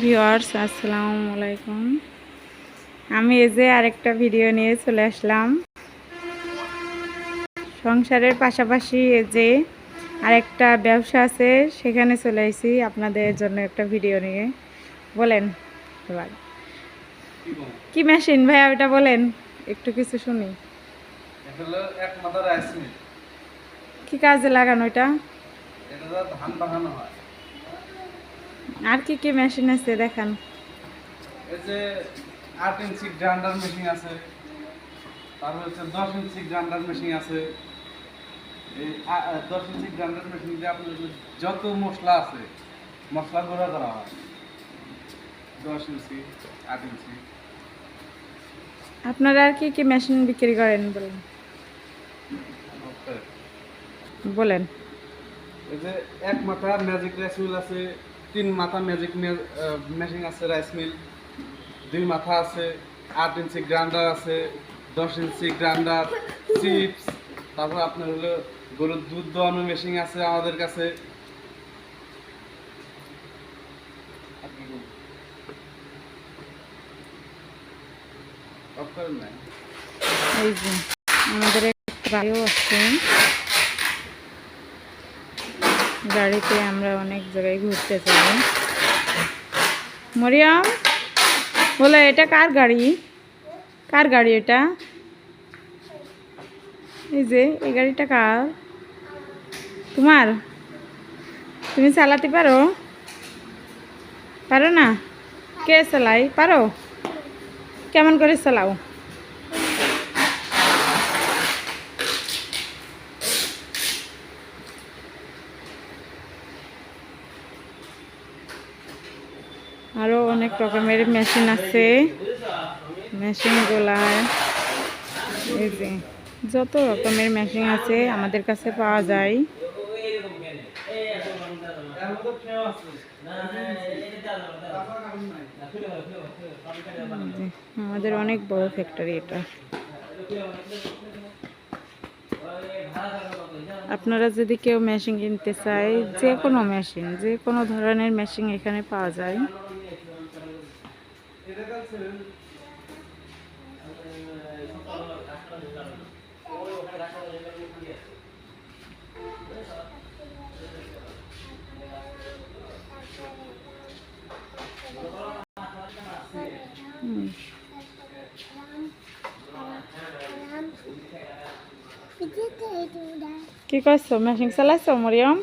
Viewers আসসালামু আলাইকুম। আমি এই যে আরেকটা ভিডিও নিয়ে চলে আসলাম। সংসারের পাশাপাশি এই যে আরেকটা ব্যবসা আছে সেখানে চলে আসি আপনাদের জন্য একটা ভিডিও নিয়ে। বলেন এবার। কি মেশিন ভাই ওটা বলেন? একটু কিছু শুনি। কি কাজে লাগানো এটা ধান বানানো হয়। আর কি কি মেশিন আছে দেখান। এই যে আট ইঞ্চি গ্রাইন্ডার মেশিন আছে তারপর হচ্ছে দশ ইঞ্চি গ্রাইন্ডার মেশিন আছে। এই আ- আ, দশ ইঞ্চি গ্রাইন্ডার মেশিন দিয়ে আপনার যে যত মশলা আছে মশলা গুঁড়া করা হয়। দশ ইঞ্চি আট ইঞ্চি। আপনারা আর কি কি মেশিন বিক্রি করেন বলেন. বলেন। এই যে এক মাথা ম্যাজিক রাইস মিল আছে তিন মাথা ম্যাজিক মেশিন আছে রাইস মিল দুই মাথা আছে, আট ইঞ্চি গ্রাইন্ডার আছে, দশ ইঞ্চি গ্রাইন্ডার চিপস তারপর আপনার হলো গরুর দুধ দোয়ানো মেশিন আছে আমাদের কাছে। আমাদের একটা আছে। গাড়িতে আমরা অনেক জায়গায় ঘুরতে যাই। মরিয়াম, বলো, এটা কার গাড়ি? কার গাড়ি এটা? এই যে, এই গাড়িটা কার? তোমার? তুমি চালাতে পারো? পারো না? কে চালাই পারো? কেমন করে চালাও? আরও অনেক রকমের মেশিন আছে। মেশিনগুলায়। এই যে, যত রকমের মেশিন আছে আমাদের কাছে পাওয়া যায়। আমাদের অনেক বড় ফ্যাক্টরি এটা। আপনারা যদি কেউ মেশিন কিনতে চায়, যে কোনো মেশিন যে কোনো ধরনের মেশিন এখানে পাওয়া যায়। কি করছ মেশিন চালাইছো মরিয়ম?